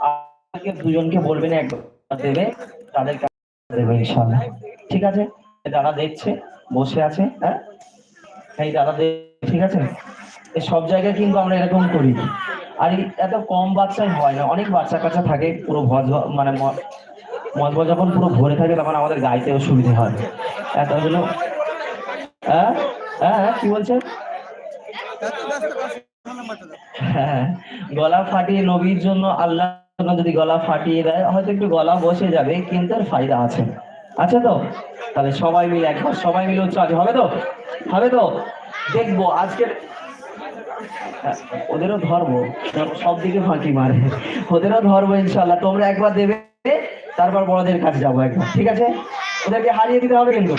আজকে দুজনকে বলবেন একবার দেবে তাদেরকে দেবে ইনশাল্লাহ ঠিক আছে? দাদা দেখছে বসে আছে হ্যাঁ? এই দাদা ঠিক আছে? সব জায়গায় কিন্তু আমরা এরকম করি। আর এত কম বাচ্চাই হয় না অনেক বাচ্চা কাচ্চা থাকে পুরো ভজ মানে ম- মজবা যখন পুরো ভরে থাকে তখন আমাদের গাইতেও সুবিধে হয়। এত জন্য হ্যাঁ? হ্যাঁ হ্যাঁ, কি বলছেন? হ্যাঁ গলা ফাটিয়ে নবীর জন্য আল্লাহ যদি গলা ফাটিয়ে দেয় হয়তো একটু গলা বসে যাবে কিন্তু এর ফায়দা আছে আছে তো? তাহলে সবাই মিলে একবার সবাই মিলে উচ্চ আছে হবে তো? হবে তো? দেখব আজকের হ্যাঁ, ওদেরও ধর্ম সব দিকে ফাঁকি মারে। ওদেরও ধরবো ইনশাল্লাহ তোমরা একবার দেবে তারপর বড়দের কাছে যাব একবার ঠিক আছে? ওদেরকে হারিয়ে দিতে হবে কিন্তু।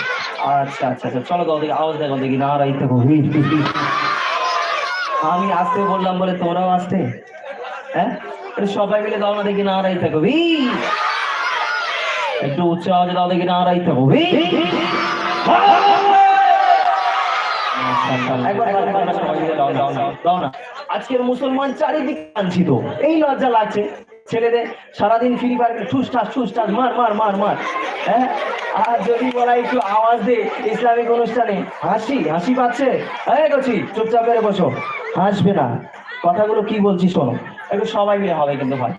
আচ্ছা আচ্ছা আচ্ছা চলো তো ওদিকে আওয়াজ দেখো দেখি না রাইতে। আমি আসতে বললাম বলে তোমরাও আসতে? হ্যাঁ? সবাই মিলে দাও না দেখি না রাই থাকো ভি। একটু উচ্চ আওয়াজে দাও দেখি না রাই থাকো আজকের মুসলমান চারিদিকে কাঞ্চিত। এই লজ্জা লাগছে। ছেলেদের সারাদিন ফ্রি ফায়ার ঠুস ঠাস ঠুস ঠাস মার মার মার মার। হ্যাঁ? আর যদি বলা একটু আওয়াজ দে ইসলামিক অনুষ্ঠানে হাসি হাসি পাচ্ছে? হ্যাঁ গছি চুপচাপ করে বসো। হাসবে না। কথাগুলো কি বলছি শোনো। একটু সবাই মিলে হবে কিন্তু ভাই।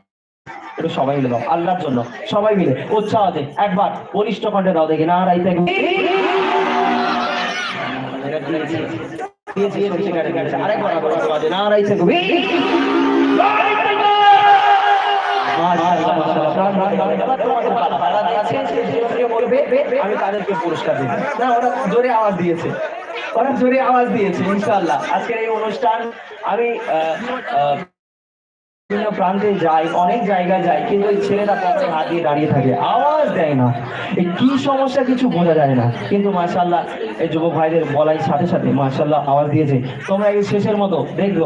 একটু সবাই মিলে দাও আল্লাহর জন্য। সবাই মিলে উৎসাহ আছে একবার বলিষ্ঠ কণ্ঠে দাও দেখি না রাইতে আরেকবার আবার উৎসাহ আছে, না রাইতে বিভিন্ন প্রান্তে যাই অনেক জায়গায় যাই কিন্তু ওই ছেলেরা পথে হাত দিয়ে দাঁড়িয়ে থাকে আওয়াজ দেয় না এই কি সমস্যা কিছু বোঝা যায় না কিন্তু মাশাল্লাহ এই যুবক ভাইদের বলাই সাথে সাথে মাশাল্লাহ আওয়াজ দিয়েছে। তোমরা এই শেষের মতো দেখল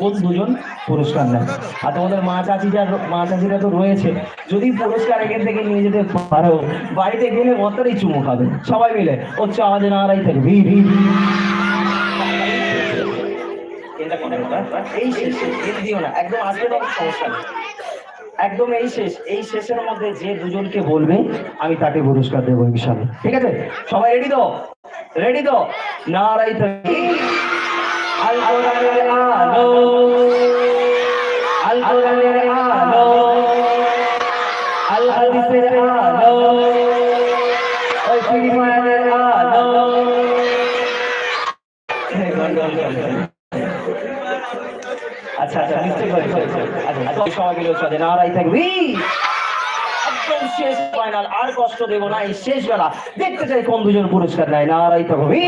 কোন দুজন পুরস্কার নেয়। আর তোমাদের মা চাচিরা মা চাচিরা তো রয়েছে। যদি পুরস্কার এখান থেকে নিয়ে যেতে পারো, বাড়িতে গেলে মতরই চুমু খাবে। সবাই মিলে হচ্ছে আওয়াজে নাড়াই থাকে, ভি ভি এই দিও না, একদম একদম এই শেষ, এই শেষের মধ্যে যে দুজনকে বলবে, আমি তাকে পুরস্কার দেবো ঠিক আছে? সবাই রেডি তো? রেডি তো? নারাই থাকি আল কোরআনের আলো। আল কোরআনের আলো। আল হাদিসের আলো। ওই ফ্রি আলো। আচ্ছা আচ্ছা নিশ্চয়ই আচ্ছা সবাই মিলে উৎসাহ নারাই থাকবি। একদম শেষ ফাইনাল আর কষ্ট দেবো না, এই শেষ বেলা। দেখতে চাই কোন দুজন পুরস্কার নেয়, নারাই থাকবি।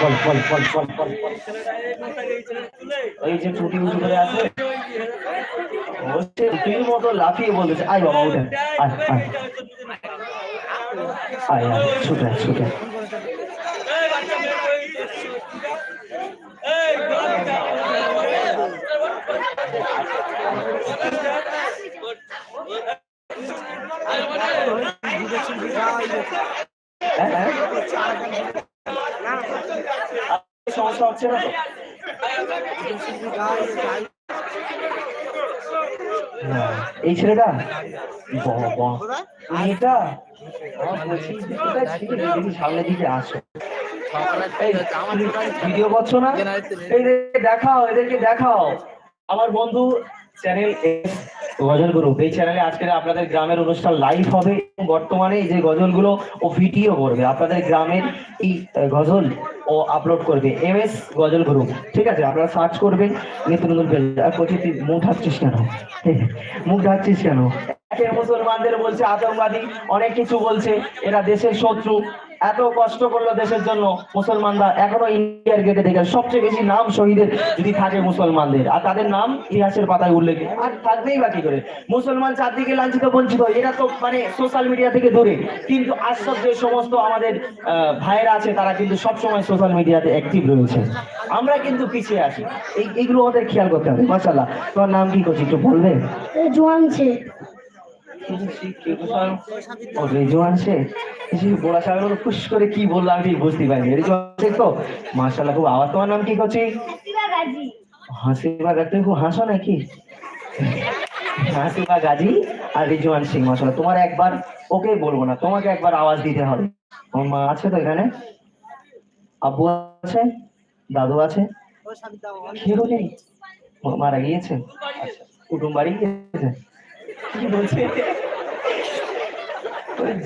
বল বল বল বল বল। ওই যে টুটি উঁচু করে আছে টুটির মতো লাফিয়ে বলতেছে, আয় বাবা, উঠে আয় আয় আয়, ছুটে ছুটে হ্যাঁ হ্যাঁ এই ছেলেটা? এটা সামনের দিকে আসো ভিডিও করছ না? দেখাও, এদেরকে দেখাও। আমার বন্ধু চ্যানেল গজল গ্রুপ এই চ্যানেলে আজকে আপনাদের গ্রামের অনুষ্ঠান লাইভ হবে। বর্তমানে যে গজলগুলো, ও ভিডিও করবে। আপনাদের গ্রামের এই গজল? ও আপলোড করবে। এম এস গজল গুরু। ঠিক আছে? আপনারা সার্চ করবেন, নিত্য নতুন মুখ ঢাকছিস কেন? মুখ ঢাকছিস কেন? একে মুসলমানদের বলছে, আতঙ্কবাদী, অনেক কিছু বলছে, এরা দেশের শত্রু। এত কষ্ট করল দেশের জন্য মুসলমানরা, এখনও ইন্ডিয়ার গেটে দেখে। সবচেয়ে বেশি নাম শহীদের যদি থাকে মুসলমানদের, আর তাদের নাম ইতিহাসের পাতায় উল্লেখ। আর থাকবেই বাকি করে? মুসলমান চারদিকে লাঞ্ছিত, বঞ্চিত, এরা তো মানে সোশ্যাল মিডিয়া থেকে দূরে। কিন্তু আশ্চর্য যে সমস্ত আমাদের ভাইয়েরা আছে, তারা কিন্তু সবসময় সোশ্যাল মিডিয়াতে অ্যাক্টিভ রয়েছে। আমরা কিন্তু পিছিয়ে আছি। এই, এইগুলো আমাদের খেয়াল করতে হবে মাসাল্লাহ তোমার নাম কি করছি, একটু বলবে? জোয়ান ও রেজওয়ান শেখ সেই বোড়া সাহেব খুশ করে কি বললাম আমি বুঝতে পারিনি। রেজওয়ান শেখ তো? মাশাআল্লাহ খুব আওয়াজ। তোমার নাম কি করছি হাসিবা গাজি। খুব হাসো নাকি? হাসিবা গাজী আর রিজওয়ান সিং মাশাআল্লাহ। তোমার একবার ওকে বলব না তোমাকে একবার আওয়াজ দিতে হবে। তোমার মা আছে তো এখানে? আব্বু আছে? দাদু আছে? কেউ নেই? মারা গিয়েছে? আচ্ছা কুটুম বাড়ি গিয়েছে? কি বলছে?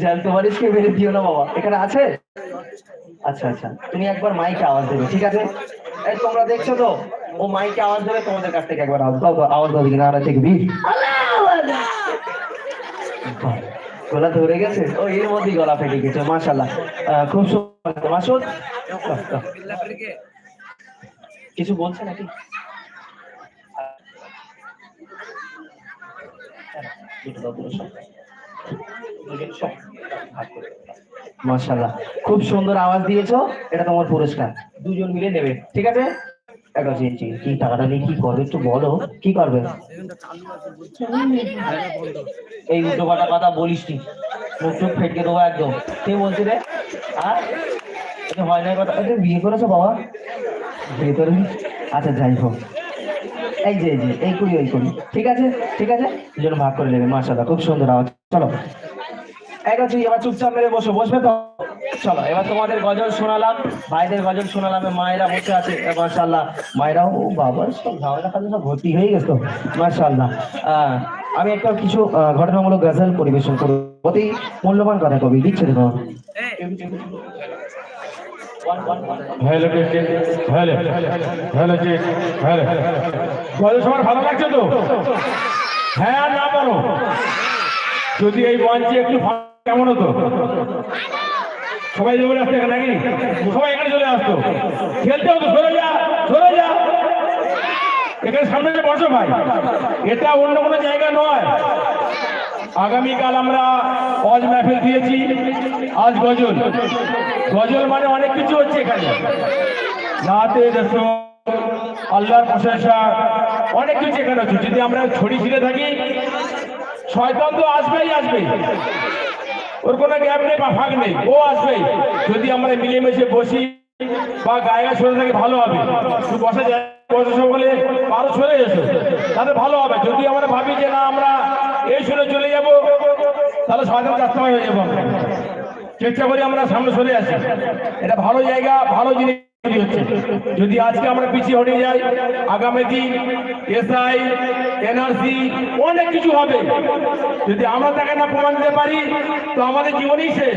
জ্যান্ত বাড়িকে মেরে দিও না বাবা। এখানে আছে? আচ্ছা আচ্ছা। তুমি একবার মাইকে আওয়াজ দেবে, ঠিক আছে? তোমরা দেখছ তো? ও মাইকে আওয়াজ দেবে, তোমাদের কাছ থেকে একবার আওয়াজ দাও আওয়াজ দাও আর বীর গলা ধরে গেছে? ও, এর মধ্যেই গলা ফেটে গেছে মাশাল্লাহ খুব সুন্দর। মাসুদ। কিছু বলছে নাকি? মাশাআল্লাহ। খুব সুন্দর আওয়াজ দিয়েছ, এটা তোমার পুরস্কার। দুজন মিলে নেবে, ঠিক আছে? একটা চেয়েছি কি টাকাটা নিয়ে কি করবে একটু বলো, কি করবে? এই উল্টো পাল্টা কথা বলিস নি। মুখ টুক ফেটকে দেবো একদম। কে বলছি রে? আর? হয় না কথা। বিয়ে করেছ বাবা? করে আচ্ছা যাই হোক। এই যে এই যে এই করি ওই করি ঠিক আছে? ঠিক আছে? দুজন ভাগ করে নেবে মাশাআল্লাহ খুব সুন্দর আওয়াজ। চলো। এক আছে এবার চুপচাপ মেরে বসো বসবে তো? চলো এবার তোমাদের গজল শোনালাম ভাইদের গজল শোনালাম মায়েরা বসে আছে মাশাল্লাহ মায়েরাও ও বাবা সব ঝামেলা খাতে সব ভর্তি হয়ে গেছো মাশাল্লাহ আহ, আমি একটা কিছু ঘটনামূলক গজল পরিবেশন করব। অতি মূল্যবান কথা কবি দিচ্ছে দেখো। হ্যালো হ্যালো চেক হ্যালো গল্প সবার ভালো লাগছে তো? হ্যাঁ না বলো। যদি এই মঞ্চে একটু কেমন হতো? সবাই চলে আসতো এখানে নাকি? সবাই এখানে চলে আসতো। খেলতে হতো, সরে যা সরে যা। এখানে সামনে বসো ভাই, এটা অন্য কোনো জায়গা নয়। আগামীকাল আমরা অজ মাহফিল দিয়েছি, আজ গজল। গজল মানে অনেক কিছু হচ্ছে এখানে। নাতে রসম আল্লাহর প্রশংসা, অনেক কিছু এখানে হচ্ছে। যদি আমরা ছড়ি ছিঁড়ে থাকি, শয়তান তো আসবেই আসবেই। ওর কোনো গ্যাপ নেই বা ফাঁক নেই, ও আসবেই। যদি আমরা মিলেমিশে বসি বা গায়ে সরে থাকি, ভালো হবে। শুধু বসা যায়, বসে সকলে পারো সরে এসো। তাহলে ভালো হবে। যদি আমরা ভাবি যে না, আমরা এই শুনে চলে যাব, তাহলে শয়তান রাস্তায় হয়ে যাব। চেষ্টা করি আমরা সামনে সরে আসি। এটা ভালো জায়গা, ভালো জিনিস হচ্ছে। যদি আজকে আমরা পিছিয়ে হটে যাই, আগামী দিন এসআই, এনআরসি, অনেক কিছু হবে। যদি আমরা তাকে না প্রমাণ দিতে পারি, তো আমাদের জীবনই শেষ।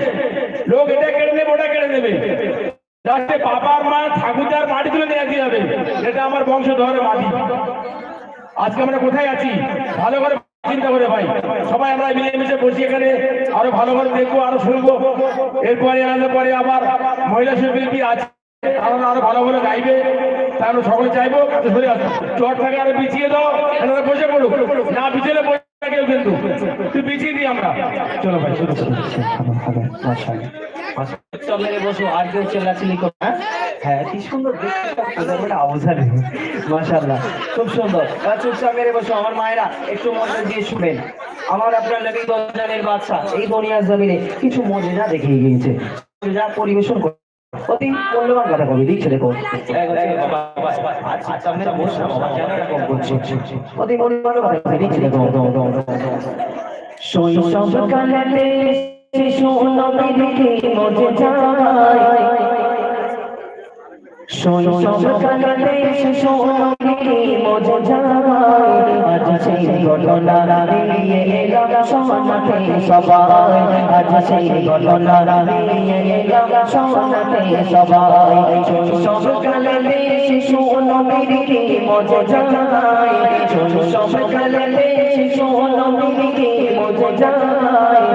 লোক এটা কেড়ে নেবে, ওটা কেড়ে নেবে। লাস্টে বাবার মা, ঠাকুরদার মাটি তুলে নিয়ে যাবে এটা আমার বংশ ধরে মাটি। আজকে আমরা কোথায় আছি? ভালো করে চিন্তা করে ভাই। সবাই আমরা মিলেমিশে বসি এখানে। আরও ভালো করে দেখব, আরও শুনব। এরপরে আনার পরে আবার মহিলা শিল্পী আছে আরও ভালো ভালো গাইবে। তাহলে সকলে চাইব কাছে সরে আসো চট থাকে আরও বিছিয়ে দাও এনারা বসে পড়ুক। না বিছিয়ে বসে কেউ কিন্তু। তুই বিছিয়ে দিই আমরা। চলো ভাই, শুরু। মেরে বসো, আর কেউ করো হ্যাঁ কি সুন্দর দেখতে। মাশাআল্লাহ, খুব সুন্দর। চুপচাপ মেরে বসো, আমার মায়েরা একটু মনোযোগ দিয়ে শুনেন। আমার আপনার নবী এই দুনিয়ার জমিনে কিছু মজেজা দেখিয়ে গিয়েছে। যা পরিবেশন করে। অতি মূল্যবান কথা কবি লিখছে দেখো। অতি মূল্যবান কথা লিখছে দেখো। শৈশবকালে শিশু নবীকে মজে যায়। আজ সেই ঘটনা নিয়ে এলাম শোনাতে সবাই। আজ সেই ঘটনা নিয়ে এলাম শোনাতে সবাই। শৈশবকালে শিশু নবীকে মজে যায়। শৈশবকালে শিশু নবীকে মজে যায়।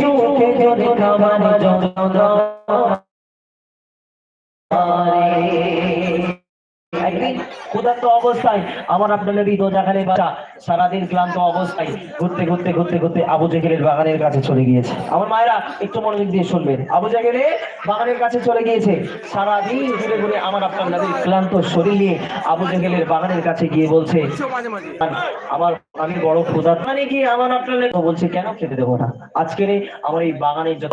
চোখে যদি খাবার একদিন ক্ষুধার্ত অবস্থায় আমার আপনার নবী দোজাখানের বাচ্চা সারাদিন ক্লান্ত অবস্থায় ঘুরতে ঘুরতে ঘুরতে ঘুরতে আবু জেগেলের বাগানের কাছে চলে গিয়েছে। আমার মায়েরা, একটু মনোযোগ দিয়ে শুনবেন। আবু জেগেলে বাগানের কাছে চলে গিয়েছে। সারাদিন ঘুরে ঘুরে আমার আপনার নবীর ক্লান্ত শরীর নিয়ে আবু জেগেলের বাগানের কাছে গিয়ে বলছে, আমার আমি বড় ক্ষুধার্ত মানে কি? আমার আপনাদের বলছে, কেন খেতে দেবো না? আজকের আমার এই বাগানের যত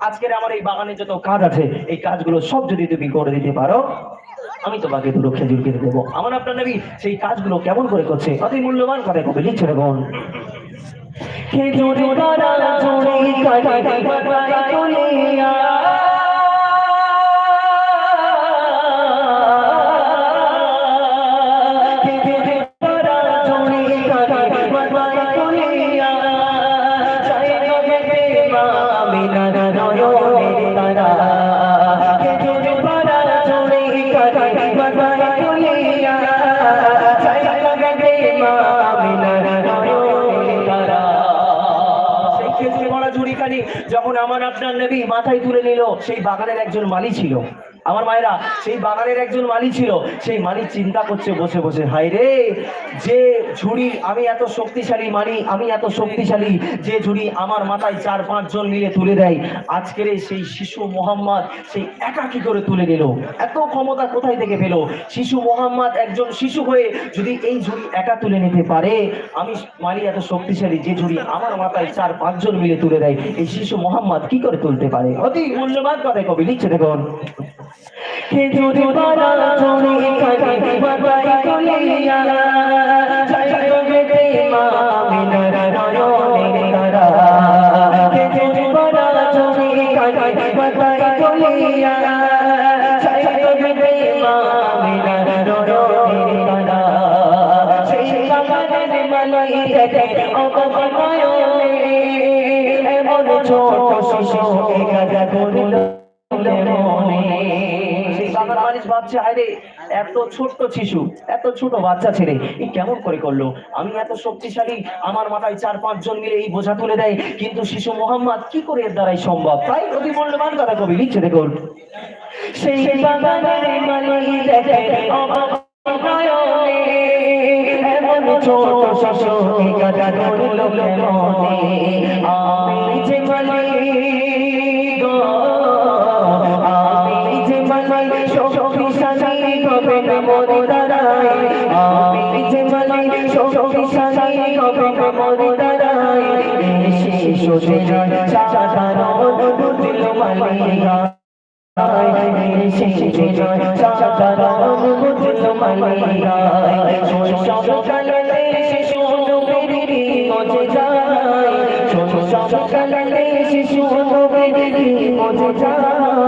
আজকের আমার এই বাগানে যত কাজ আছে এই কাজগুলো সব যদি তুমি করে দিতে পারো আমি তোমাকে দুটো খেজুর কিনে দেবো আমার আপনার নবী সেই কাজগুলো কেমন করে করছে অতি মূল্যবান কথা কবে লিখছে বোন খেজুর যখন আমার আপনার নবী মাথায় তুলে নিল সেই বাগানের একজন মালি ছিল। আমার মায়েরা, সেই বাগানের একজন মালি ছিল, সেই মালি চিন্তা করছে, বসে বসে হাই রে, যে ঝুড়ি আমি এত শক্তিশালী মানি, আমি এত শক্তিশালী, যে ঝুড়ি আমার মাথায় চার পাঁচ জন মিলে তুলে দেয়, আজকের সেই শিশু মোহাম্মদ, সেই একা কি করে তুলে নিল? এত ক্ষমতা কোথায় থেকে পেল? শিশু মোহাম্মদ একজন শিশু হয়ে যদি এই ঝুড়ি একা তুলে নিতে পারে, আমি মালি এত শক্তিশালী, যে ঝুড়ি আমার মাথায় চার, পাঁচজন মিলে তুলে দেয়, এই শিশু মোহাম্মদ কি করে তুলতে পারে? অতি মূল্যবান কথা কবি, লিখছে দেখুন। খেজুরি পাড়া চড়ে কাটাই বাবাই তুলিয়া জয় গবে মা মিনার নয়নের তারা খেজুরি পাড়া চড়ে কাটাই বাবাই তুলিয়া জয় গবে মা মিনার নয়নের তারা সেই বাগানের মালাই দেখে অবগময়নে এমন ছোট শিশু একা করল সেই বাগান ভাবছে আরে এত ছোট্ট শিশু, এত ছোট বাচ্চা ছেলে এই কেমন করে করল? আমি এত শক্তিশালী, আমার মাথায় চার পাঁচ মিলে এই বোঝা তুলে দেয়, কিন্তু শিশু মোহাম্মদ কি করে এর দ্বারাই সম্ভব? তাই অতি মূল্যবান কথা কবি, লিখছে দেখুন। সেই বাগানের মালিক দেখে এমন ছোট শিশু একা করল আমি যে মালিক শক্তিশালী হবে না মরে দাঁড়াই শিশু জয় সাধারণ দিল মালিকা সাধারণ দিল মালিকা সকালে শিশু নবীর মজে যায় সকালে শিশু নবীর মজে যায়